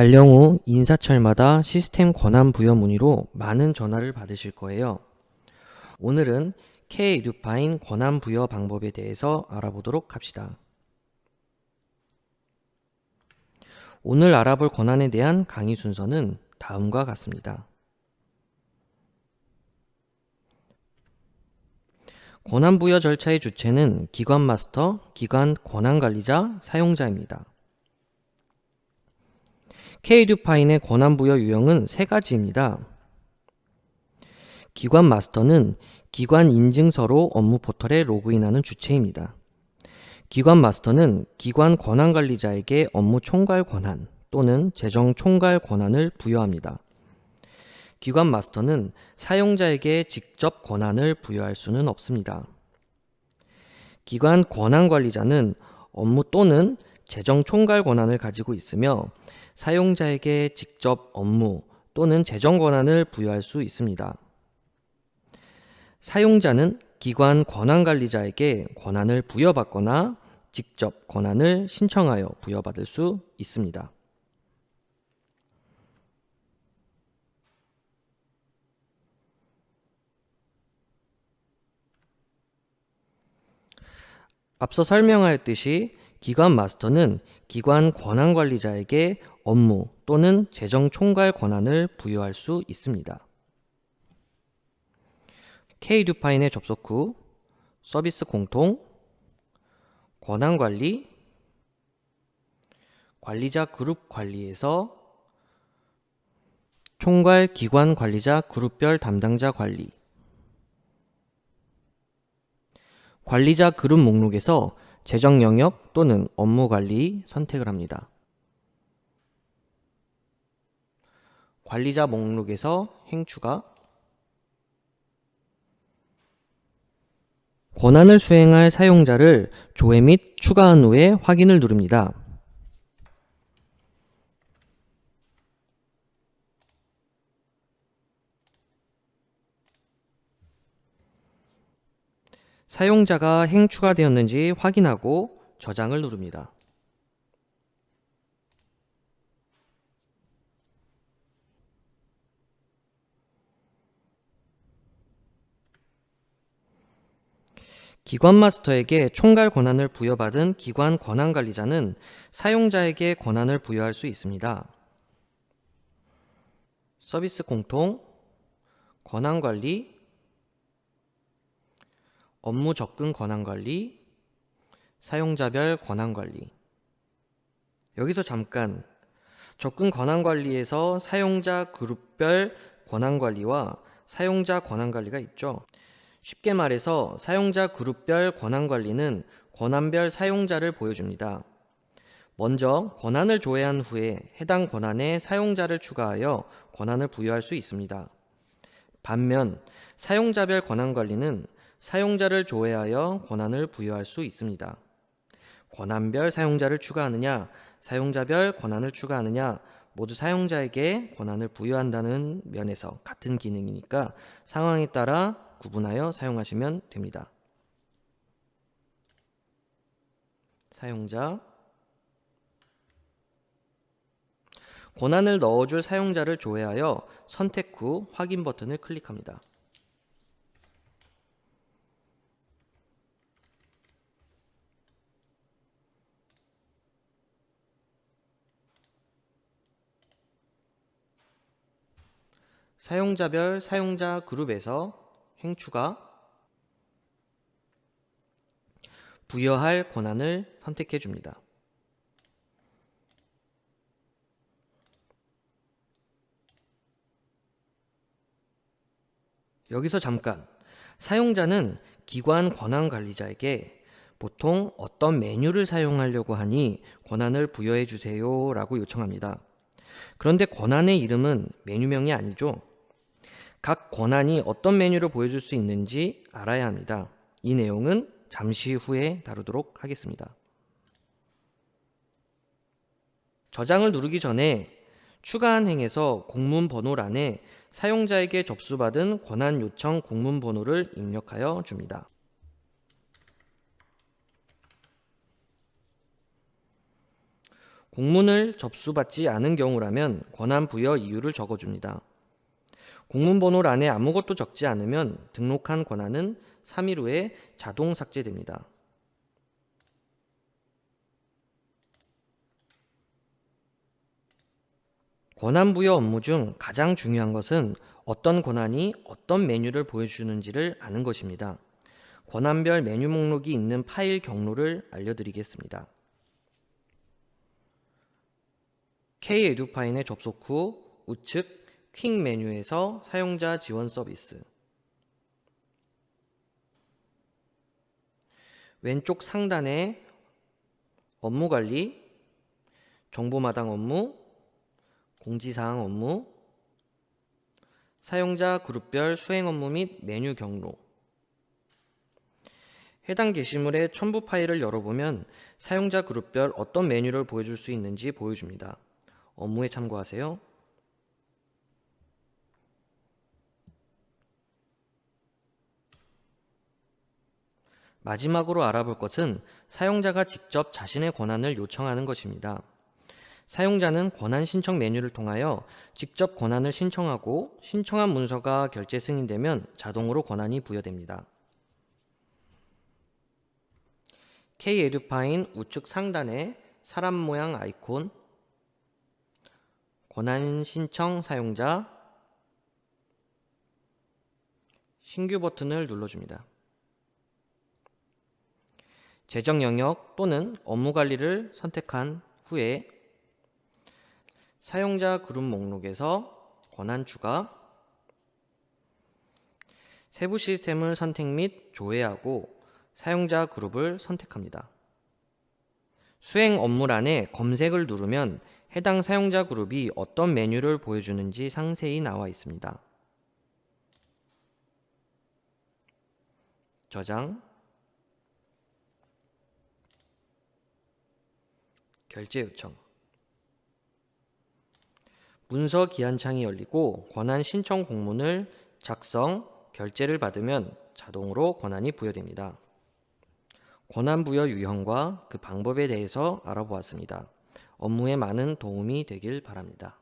발령 후 인사철마다 시스템 권한 부여 문의로 많은 전화를 받으실 거예요. 오늘은 K-에듀파인 권한 부여 방법에 대해서 알아보도록 합시다. 오늘 알아볼 권한에 대한 강의 순서는 다음과 같습니다. 권한 부여 절차의 주체는 기관 마스터, 기관 권한 관리자, 사용자입니다. K-에듀파인의 권한 부여 유형은 세 가지입니다. 기관 마스터는 기관 인증서로 업무 포털에 로그인하는 주체입니다. 기관 마스터는 기관 권한 관리자에게 업무 총괄 권한 또는 재정 총괄 권한을 부여합니다. 기관 마스터는 사용자에게 직접 권한을 부여할 수는 없습니다. 기관 권한 관리자는 업무 또는 재정 총괄 권한을 가지고 있으며 사용자에게 직접 업무 또는 재정 권한을 부여할 수 있습니다. 사용자는 기관 권한 관리자에게 권한을 부여받거나 직접 권한을 신청하여 부여받을 수 있습니다. 앞서 설명하였듯이 기관 마스터는 기관 권한 관리자에게 업무 또는 재정 총괄 권한을 부여할 수 있습니다. K-듀파인에 접속 후 서비스 공통, 권한 관리, 관리자 그룹 관리에서 총괄 기관 관리자 그룹별 담당자 관리, 관리자 그룹 목록에서 재정 영역 또는 업무 관리 선택을 합니다. 관리자 목록에서 행추가 권한을 수행할 사용자를 조회 및 추가한 후에 확인을 누릅니다. 사용자가 행추가 되었는지 확인하고 저장을 누릅니다. 기관 마스터에게 총괄 권한을 부여받은 기관 권한 관리자는 사용자에게 권한을 부여할 수 있습니다. 서비스 공통, 권한 관리, 업무 접근 권한 관리, 사용자별 권한 관리. 여기서 잠깐 접근 권한 관리에서 사용자 그룹별 권한 관리와 사용자 권한 관리가 있죠. 쉽게 말해서 사용자 그룹별 권한 관리는 권한별 사용자를 보여줍니다. 먼저 권한을 조회한 후에 해당 권한에 사용자를 추가하여 권한을 부여할 수 있습니다. 반면 사용자별 권한 관리는 사용자를 조회하여 권한을 부여할 수 있습니다. 권한별 사용자를 추가하느냐, 사용자별 권한을 추가하느냐, 모두 사용자에게 권한을 부여한다는 면에서 같은 기능이니까 상황에 따라 구분하여 사용하시면 됩니다. 사용자 권한을 넣어줄 사용자를 조회하여 선택 후 확인 버튼을 클릭합니다. 사용자별 사용자 그룹에서 행추가 부여할 권한을 선택해 줍니다. 여기서 잠깐 사용자는 기관 권한 관리자에게 보통 어떤 메뉴를 사용하려고 하니 권한을 부여해 주세요 라고 요청합니다. 그런데 권한의 이름은 메뉴명이 아니죠. 각 권한이 어떤 메뉴를 보여줄 수 있는지 알아야 합니다. 이 내용은 잠시 후에 다루도록 하겠습니다. 저장을 누르기 전에 추가한 행에서 공문 번호란에 사용자에게 접수받은 권한 요청 공문 번호를 입력하여 줍니다. 공문을 접수받지 않은 경우라면 권한 부여 이유를 적어줍니다. 공문번호란에 아무것도 적지 않으면 등록한 권한은 3일 후에 자동 삭제됩니다. 권한 부여 업무 중 가장 중요한 것은 어떤 권한이 어떤 메뉴를 보여주는지를 아는 것입니다. 권한별 메뉴 목록이 있는 파일 경로를 알려드리겠습니다. K-에듀파인에 접속 후 우측 퀵 메뉴에서 사용자 지원 서비스 왼쪽 상단에 업무 관리, 정보마당 업무, 공지사항 업무, 사용자 그룹별 수행 업무 및 메뉴 경로 해당 게시물의 첨부 파일을 열어보면 사용자 그룹별 어떤 메뉴를 보여줄 수 있는지 보여줍니다. 업무에 참고하세요. 마지막으로 알아볼 것은 사용자가 직접 자신의 권한을 요청하는 것입니다. 사용자는 권한 신청 메뉴를 통하여 직접 권한을 신청하고 신청한 문서가 결제 승인되면 자동으로 권한이 부여됩니다. K-에듀파인 우측 상단에 사람 모양 아이콘 권한 신청 사용자 신규 버튼을 눌러줍니다. 재정 영역 또는 업무 관리를 선택한 후에 사용자 그룹 목록에서 권한 추가, 세부 시스템을 선택 및 조회하고 사용자 그룹을 선택합니다. 수행 업무란에 검색을 누르면 해당 사용자 그룹이 어떤 메뉴를 보여주는지 상세히 나와 있습니다. 저장, 결제 요청. 문서 기한창이 열리고 권한 신청 공문을 작성, 결제를 받으면 자동으로 권한이 부여됩니다. 권한 부여 유형과 그 방법에 대해서 알아보았습니다. 업무에 많은 도움이 되길 바랍니다.